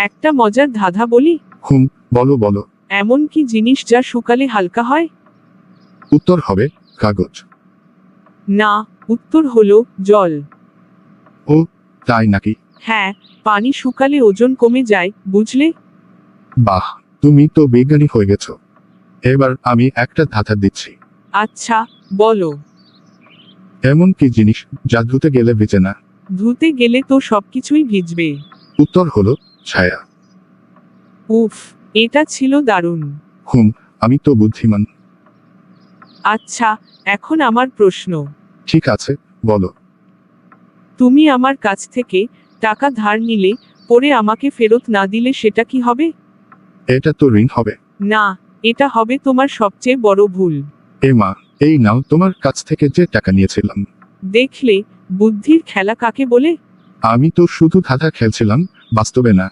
একটা মজার ধাঁধা বলি? হুম বলো বলো। এমন কি জিনিস যা শুকালে হালকা হয়? উত্তর হবে কাগজ। না উত্তর হলো জল। ও তাই নাকি? হ্যাঁ পানি শুকালে ওজন কমে যায় বুঝলে? বাহ তুমি তো বিজ্ঞানী হয়ে গেছো। এবার আমি একটা ধাঁধা দিচ্ছি। আচ্ছা বলো। এমন কি জিনিস যা ধুতে গেলে ভিজে না? ধুতে গেলে তো সবকিছুই ভিজবে। উত্তর হলো ছায়া। উফ এটা ছিল দারুণ। হুম আমি তো বুদ্ধিমান। আচ্ছা এখন আমার প্রশ্ন। ঠিক আছে বলো। তুমি আমার কাছ থেকে টাকা ধার নিলে পরে আমাকে ফেরত না দিলে সেটা কি হবে? এটা তো ঋণ হবে। না এটা হবে তোমার সবচেয়ে বড় ভুল। এ মা এই নাও তোমার কাছ থেকে যে টাকা নিয়েছিলাম। দেখলে বুদ্ধির খেলা কাকে বলে? আমি তো শুধু ধাঁধা খেলছিলাম বাস্তবে না।